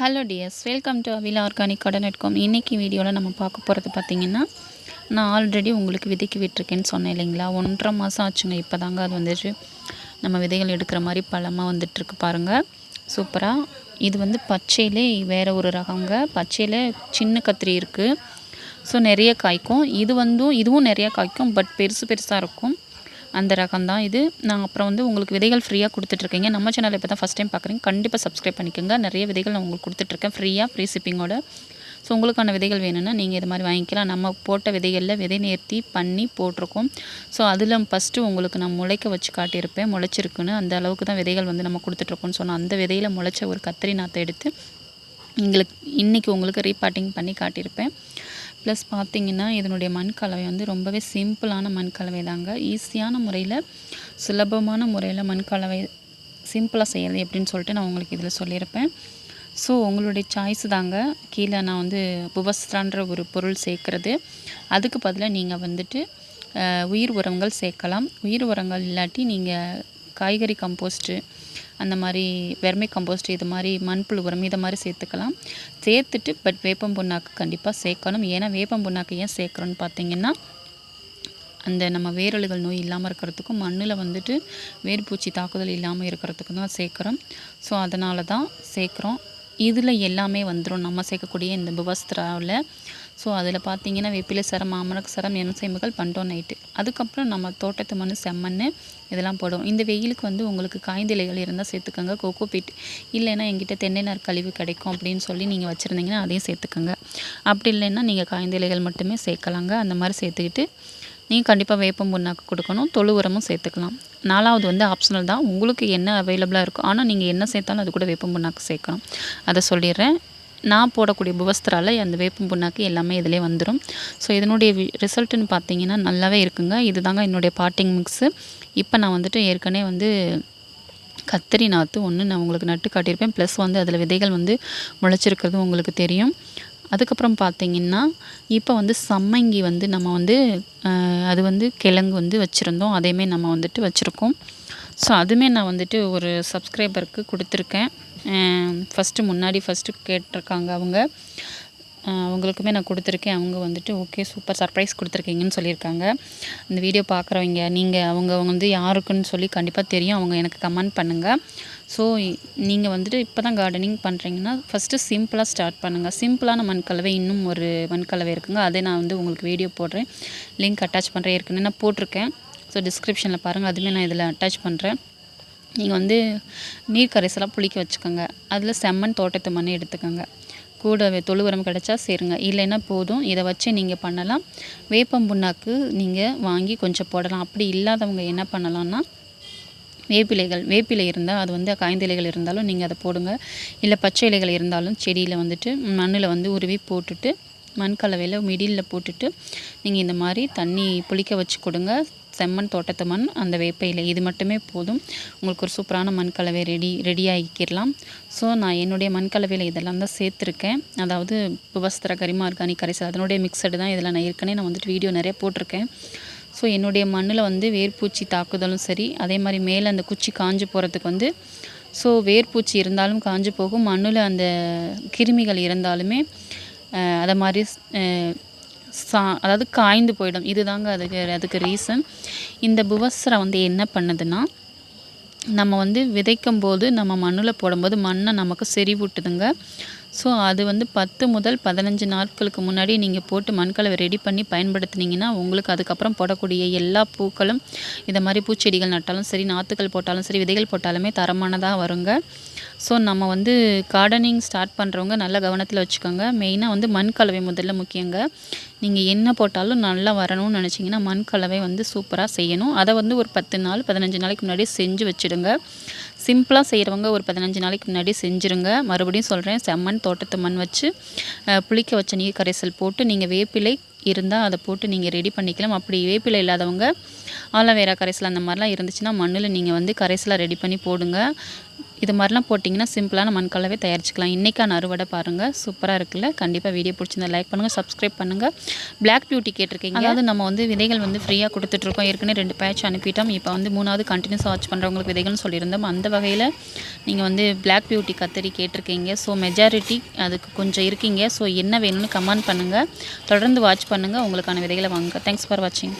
Hello dears welcome to Avila organic garden com இன்றைக்கி வீடியோவில் நம்ம பார்க்க போகிறது பார்த்திங்கன்னா நான் ஆல்ரெடி உங்களுக்கு விதைக்கு விட்டுருக்கேன்னு சொன்னேன் இல்லைங்களா? ஒன்றரை மாதம் ஆச்சுங்க. இப்போ தாங்க அது வந்துட்டு நம்ம விதைகள் எடுக்கிற மாதிரி பழமாக வந்துட்டுருக்கு பாருங்கள் சூப்பராக இது வந்து பச்சையிலே வேறு ஒரு ரகங்க. பச்சையில் சின்ன கத்திரி இருக்குது ஸோ நிறைய காய்க்கும். இது வந்தும் இதுவும் நிறையா காய்க்கும் பட் பெருசு பெருசாக இருக்கும். அந்த ரகம் தான் இது. நான் அப்புறம் வந்து உங்களுக்கு விதைகள் ஃப்ரீயாக கொடுத்துட்ருக்கீங்க. நம்ம சேனலில் இப்போ தான் ஃபஸ்ட் டைம் பார்க்குறீங்க கண்டிப்பாக சப்ஸ்கிரைப் பண்ணிக்கோங்க. நிறைய விதைகள் நான் உங்களுக்கு கொடுத்துட்ருக்கேன். ஃப்ரீயாக ஃப்ரீ ஷிப்பிங்கோட ஸோ உங்களுக்கான விதைகள் வேணும்னா நீங்கள் இது மாதிரி வாங்கிக்கலாம். நம்ம போட்ட விதைகளில் விதை நேர்த்தி பண்ணி போட்டிருக்கோம். ஸோ அதில் ஃபஸ்ட்டு உங்களுக்கு நான் முளைக்க வச்சு காட்டியிருப்பேன். முளைச்சிருக்குன்னு அந்த அளவுக்கு தான் விதைகள் வந்து நம்ம கொடுத்துட்ருக்கோம்னு சொன்னோம் அந்த விதையில் முளைச்ச ஒரு கத்திரி நாற்றை எடுத்து எங்களுக்கு இன்றைக்கி உங்களுக்கு ரீபாட்டிங் பண்ணி காட்டியிருப்பேன். ப்ளஸ் பார்த்திங்கன்னா இதனுடைய மண் கலவை வந்து ரொம்பவே சிம்பிளான மண் கலவை தாங்க ஈஸியான முறையில் சுலபமான முறையில் மண் கலவை சிம்பிளாக செய்யறது எப்படின்னு சொல்லிட்டு நான் உங்களுக்கு இதில் சொல்லியிருப்பேன். ஸோ உங்களுடைய சாய்ஸ் தாங்க. கீழே நான் வந்து புவஸ்திரான்ற ஒரு பொருள் சேர்க்குறது. அதுக்கு பதிலாக நீங்கள் வந்துட்டு உயிர் உரங்கள் சேர்க்கலாம். உயிர் உரங்கள் இல்லாட்டி நீங்கள் காய்கறி கம்போஸ்ட்டு அந்த மாதிரி வெர்மை கம்போஸ்ட் இது மாதிரி மண்புழு உரம் இதை மாதிரி சேர்த்துக்கலாம். சேர்த்துட்டு பட் வேப்பம் புண்ணாக்கு கண்டிப்பாக சேர்க்கணும். ஏன்னா வேப்பம் புண்ணாக்கு ஏன் சேர்க்குறோன்னு பார்த்தீங்கன்னா அந்த நம்ம வேரழுகள் நோய் இல்லாமல் இருக்கிறதுக்கும் மண்ணில் வந்துட்டு வேர்பூச்சி தாக்குதல் இல்லாமல் இருக்கிறதுக்கும் தான் சேர்க்குறோம். ஸோ அதனால தான் சேர்க்குறோம். இதில் எல்லாமே வந்துடும் நம்ம சேர்க்கக்கூடிய இந்த புவஸ்திராவில் ஸோ அதில் பார்த்தீங்கன்னா வெப்பிலை சரம் மாமனக்கு சரம் என்சைமுகள் பண்டோம் நைட்டு. அதுக்கப்புறம் நம்ம தோட்டத்து மண் செம்மண் இதெல்லாம் போடுவோம். இந்த வெயிலுக்கு வந்து உங்களுக்கு காய்ந்த இலைகள் இருந்தால் சேர்த்துக்கோங்க. கோகோ பீட் இல்லைன்னா எங்கிட்ட தென்னை நார் கழிவு கிடைக்கும் அப்படின்னு சொல்லி நீங்கள் வச்சுருந்தீங்கன்னா அதையும் சேர்த்துக்கோங்க. அப்படி இல்லைன்னா நீங்கள் காய்ந்த இலைகள் மட்டுமே சேர்க்கலாங்க. அந்த மாதிரி சேர்த்துக்கிட்டு நீங்கள் கண்டிப்பாக வேப்பம் புண்ணாக்கு கொடுக்கணும். தொழு உரமும் சேர்த்துக்கலாம். நாலாவது வந்து ஆப்ஷனல் தான். உங்களுக்கு என்ன அவைலபிளாக இருக்கும் ஆனால் நீங்கள் என்ன சேர்த்தாலும் அது கூட வேப்பம் புண்ணாக்கு சேர்க்கணும் அதை சொல்லிடுறேன். நான் போடக்கூடிய புவஸ்திரால அந்த வேப்பம் புண்ணாக்கு எல்லாமே இதிலே வந்துடும் ஸோ இதனுடைய ரிசல்ட்டுன்னு பார்த்தீங்கன்னா நல்லாவே இருக்குங்க. இது தாங்க என்னுடைய பாட்டிங் மிக்ஸு இப்போ நான் வந்துட்டு ஏற்கனவே வந்து கத்திரி நாற்று ஒன்று நான் உங்களுக்கு நட்டு காட்டியிருப்பேன். ப்ளஸ் வந்து அதில் விதைகள் வந்து முளைச்சிருக்கிறது உங்களுக்கு தெரியும். அதுக்கப்புறம் பார்த்திங்கன்னா இப்போ வந்து சம்மங்கி வந்து நம்ம வந்து அது வந்து கிழங்கு வந்து வச்சுருந்தோம். அதேமாரி நம்ம வந்துட்டு வச்சுருக்கோம். ஸோ அதுவுமே நான் வந்துட்டு ஒரு சப்ஸ்கிரைபருக்கு கொடுத்துருக்கேன். ஃபஸ்ட்டு முன்னாடி ஃபஸ்ட்டு கேட்டிருக்காங்க அவங்க. அவங்களுக்குமே நான் கொடுத்துருக்கேன். அவங்க வந்துட்டு ஓகே சூப்பர் சர்ப்ரைஸ் கொடுத்துருக்கீங்கன்னு சொல்லியிருக்காங்க. இந்த வீடியோ பார்க்குறவங்க நீங்கள் அவங்க வந்து யாருக்குன்னு சொல்லி கண்டிப்பாக தெரியும். அவங்க எனக்கு கமெண்ட் பண்ணுங்கள் ஸோ நீங்கள் வந்துட்டு இப்போ தான் கார்டனிங் பண்ணுறீங்கன்னா ஃபஸ்ட்டு சிம்பிளாக ஸ்டார்ட் பண்ணுங்கள் சிம்பிளான மண்கலவை இன்னும் ஒரு மண்கலவை இருக்குங்க. அதே நான் வந்து உங்களுக்கு வீடியோ போடுறேன். லிங்க் அட்டாச் பண்ணுறேன் ஏற்கனவே நான் போட்டிருக்கேன். ஸோ டிஸ்கிரிப்ஷனில் பாருங்கள் அதுவுமே நான் இதில் அட்டாச் பண்ணுறேன் நீங்கள் வந்து நீர் கரைசலாக புளிக்க வச்சுக்கோங்க. அதில் செம்மண் தோட்டத்து மண்ணை எடுத்துக்கோங்க. கூட தொழு உரம் கிடச்சா சேருங்க. இல்லைன்னா போதும். இதை வச்சு நீங்கள் பண்ணலாம். வேப்பம் புண்ணாக்கு நீங்கள் வாங்கி கொஞ்சம் போடலாம். அப்படி இல்லாதவங்க என்ன பண்ணலான்னா வேப்பிலைகள் வேப்பிலை இருந்தால் அது வந்து காய்ந்த இலைகள் இருந்தாலும் நீங்கள் அதை போடுங்க. இல்லை பச்சை இலைகள் இருந்தாலும் செடியில் வந்துட்டு மண்ணில் வந்து உருவி போட்டுட்டு மண் கலவையில் மிடிலில் போட்டுட்டு நீங்கள் இந்த மாதிரி தண்ணி புளிக்க வச்சு கொடுங்க. செம்மண் தோட்டத்து மண் அந்த வேப்பையில். இது மட்டுமே போதும். உங்களுக்கு ஒரு சூப்பரான மண் கலவை ரெடி ரெடி ஆகிக்கிடலாம். ஸோ நான் என்னுடைய மண் கலவையில் இதெல்லாம் தான் சேர்த்துருக்கேன். அதாவது புவஸ்திர கரிமா ஆர்கானிக் கரைசல் அதனுடைய மிக்சடு தான் இதில் நான் ஏற்கனவே நான் வந்துட்டு வீடியோ நிறைய போட்டிருக்கேன். ஸோ என்னுடைய மண்ணில் வந்து வேர்பூச்சி தாக்குதலும் சரி அதே மாதிரி மேலே அந்த குச்சி காஞ்சு போகிறதுக்கு வந்து ஸோ வேர்பூச்சி இருந்தாலும் காஞ்சு போகும். மண்ணில் அந்த கிருமிகள் இருந்தாலுமே அதை மாதிரி சா அதாவது காய்ந்து போயிடும். இதுதாங்க அதுக்கு அதுக்கு ரீசன் இந்த புவஸ்திரம் வந்து என்ன பண்ணுதுன்னா நம்ம வந்து விதைக்கும் போது நம்ம மண்ணில் போடும்போது மண்ணை நமக்கு செறிவூட்டுதுங்க. ஸோ அது வந்து பத்து முதல் பதினஞ்சு நாட்களுக்கு முன்னாடி நீங்கள் போட்டு மண்கலவை ரெடி பண்ணி பயன்படுத்தினீங்கன்னா உங்களுக்கு அதுக்கப்புறம் போடக்கூடிய எல்லா பூக்களும் இந்த மாதிரி பூச்செடிகள் நட்டாலும் சரி நாற்றுக்கள் போட்டாலும் சரி விதைகள் போட்டாலுமே தரமானதாக வருங்க. ஸோ நம்ம வந்து கார்டனிங் ஸ்டார்ட் பண்ணுறவங்க நல்ல கவனத்தில் வச்சுக்கோங்க. மெயினாக வந்து மண் கலவை முதல்ல முக்கியங்க. நீங்கள் என்ன போட்டாலும் நல்லா வரணும்னு நினச்சிங்கன்னா மண் கலவை வந்து சூப்பராக செய்யணும். அதை வந்து ஒரு பத்து நாள் பதினஞ்சு நாளைக்கு முன்னாடி செஞ்சு வச்சுடுங்க. சிம்பிளாக செய்கிறவங்க ஒரு பதினஞ்சு நாளைக்கு முன்னாடி செஞ்சுருங்க. மறுபடியும் சொல்கிறேன் செம்மண் தோட்டத்து மண் வச்சு புளிக்க வச்ச நீர் கரைசல் போட்டு நீங்கள் வேப்பிலை இருந்தால் அதை போட்டு நீங்கள் ரெடி பண்ணிக்கலாம். அப்படி வேப்பிலை இல்லாதவங்க ஆலோவேரா கரைசல் அந்த மாதிரிலாம் இருந்துச்சுன்னா மண்ணில் நீங்கள் வந்து கரைசலாக ரெடி பண்ணி போடுங்க. இது மாதிரிலாம் போட்டிங்கன்னா சிம்பிளான மண்கலவே தயாரிச்சுக்கலாம். இன்றைக்கான அறுவடை பாருங்கள் சூப்பராக இருக்குல்ல? கண்டிப்பாக வீடியோ பிடிச்சிருந்தா லைக் பண்ணுங்கள் சப்ஸ்கிரைப் பண்ணுங்கள் பிளாக் பியூட்டி கேட்டிருக்கீங்க. அதாவது நம்ம வந்து விதைகள் வந்து ஃப்ரீயாக கொடுத்துட்ருக்கோம். ஏற்கனவே ரெண்டு பேட்ச் அனுப்பிட்டோம். இப்போ வந்து மூணாவது கண்டினியூஸ் வாட்ச் பண்ணுறவங்களுக்கு விதைகள்னு சொல்லியிருந்தோம். அந்த வகையில் நீங்கள் வந்து பிளாக் பியூட்டி கத்தரி கேட்டிருக்கீங்க. ஸோ மெஜாரிட்டி அதுக்கு கொஞ்சம் இருக்கீங்க. ஸோ என்ன வேணும்னு கமெண்ட் பண்ணுங்கள் தொடர்ந்து வாட்ச் பண்ணுங்கள் உங்களுக்கான விதைகளை வாங்க தேங்க்ஸ் ஃபார் வாட்சிங்